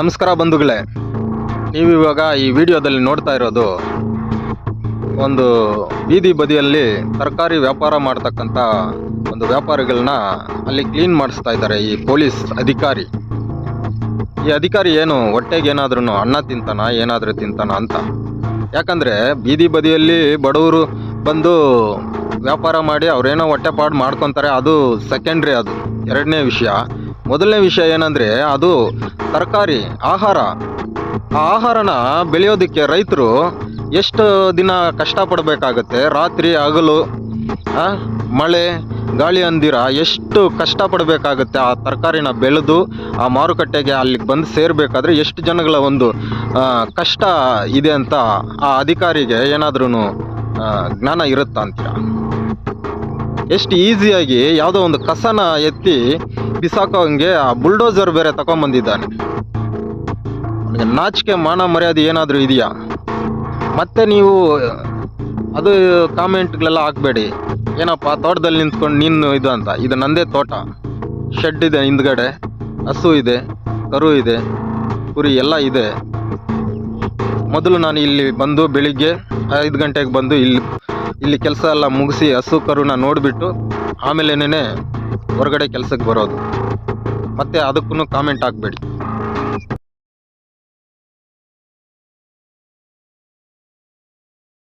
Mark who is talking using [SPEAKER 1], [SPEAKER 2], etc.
[SPEAKER 1] ನಮಸ್ಕಾರ ಬಂಧುಗಳೇ, ನೀವು ಇವಾಗ ಈ ವಿಡಿಯೋದಲ್ಲಿ ನೋಡ್ತಾ ಇರೋದು ಒಂದು ಬೀದಿ ಬದಿಯಲ್ಲಿ ತರಕಾರಿ ವ್ಯಾಪಾರ ಮಾಡ್ತಕ್ಕಂಥ ಒಂದು ವ್ಯಾಪಾರಿಗಳನ್ನ ಅಲ್ಲಿ ಕ್ಲೀನ್ ಮಾಡಿಸ್ತಾ ಇದ್ದಾರೆ ಈ ಪೊಲೀಸ್ ಅಧಿಕಾರಿ. ಈ ಅಧಿಕಾರಿ ಏನು ಹೊಟ್ಟೆಗೆ ಏನಾದ್ರೂ ಅನ್ನ ತಿಂತಾನ, ಏನಾದರೂ ತಿಂತಾನ ಅಂತ. ಯಾಕಂದರೆ ಬೀದಿ ಬದಿಯಲ್ಲಿ ಬಡವರು ಬಂದು ವ್ಯಾಪಾರ ಮಾಡಿ ಅವ್ರೇನೋ ಹೊಟ್ಟೆಪಾಡು ಮಾಡ್ಕೊತಾರೆ, ಅದು ಸೆಕೆಂಡ್ರಿ ಅದು. ಎರಡನೇ ವಿಷಯ. ಮೊದಲನೇ ವಿಷಯ ಏನಂದರೆ, ಅದು ತರಕಾರಿ, ಆಹಾರ. ಆ ಆಹಾರನ ಬೆಳೆಯೋದಕ್ಕೆ ರೈತರು ಎಷ್ಟು ದಿನ ಕಷ್ಟಪಡಬೇಕಾಗತ್ತೆ? ರಾತ್ರಿ ಹಗಲು ಮಳೆ ಗಾಳಿ ಅಂದಿರ, ಎಷ್ಟು ಕಷ್ಟಪಡಬೇಕಾಗುತ್ತೆ ಆ ತರಕಾರಿನ ಬೆಳೆದು ಆ ಮಾರುಕಟ್ಟೆಗೆ ಅಲ್ಲಿಗೆ ಬಂದು ಸೇರಬೇಕಾದ್ರೆ ಎಷ್ಟು ಜನಗಳ ಒಂದು ಕಷ್ಟ ಇದೆ ಅಂತ ಆ ಅಧಿಕಾರಿಗೆ ಏನಾದ್ರೂ ಜ್ಞಾನ ಇರುತ್ತಾ ಅಂತೀರ? ಎಷ್ಟು ಈಸಿಯಾಗಿ ಯಾವುದೋ ಒಂದು ಕಸನ ಎತ್ತಿ ಬಿಸಾಕೋಂಗೆ ಆ ಬುಲ್ಡೋಸರ್ ಬೇರೆ ತಗೊಂಬಂದಿದ್ದಾನೆ. ನಾಚಿಕೆ, ಮಾನ ಮರ್ಯಾದೆ ಏನಾದರೂ ಇದೆಯಾ? ಮತ್ತೆ ನೀವು ಅದು ಕಾಮೆಂಟ್ಗಳೆಲ್ಲ ಹಾಕಬೇಡಿ. ಏನಪ್ಪ, ತೋಟದಲ್ಲಿ ನಿಂತ್ಕೊಂಡು ನೀನು ಇದು ಅಂತ. ಇದು ನಂದೇ ತೋಟ. ಶೆಡ್ ಇದೆ ಹಿಂದ್ಗಡೆ. ಹಸು ಇದೆ, ಕರು ಇದೆ, ಕುರಿ ಎಲ್ಲ ಇದೆ. ಮೊದಲು ನಾನು ಇಲ್ಲಿ ಬಂದು ಬೆಳಿಗ್ಗೆ ಐದು ಗಂಟೆಗೆ ಬಂದು ಇಲ್ಲಿ ಇಲ್ಲಿ ಕೆಲಸ ಎಲ್ಲ ಮುಗಿಸಿ ಹಸು, ಕರುನ ನೋಡಿಬಿಟ್ಟು ಆಮೇಲೆನೇ ಹೊರಗಡೆ ಕೆಲಸಕ್ಕೆ ಬರೋದು. ಮತ್ತು ಅದಕ್ಕೂ ಕಾಮೆಂಟ್ ಹಾಕಬೇಡಿ.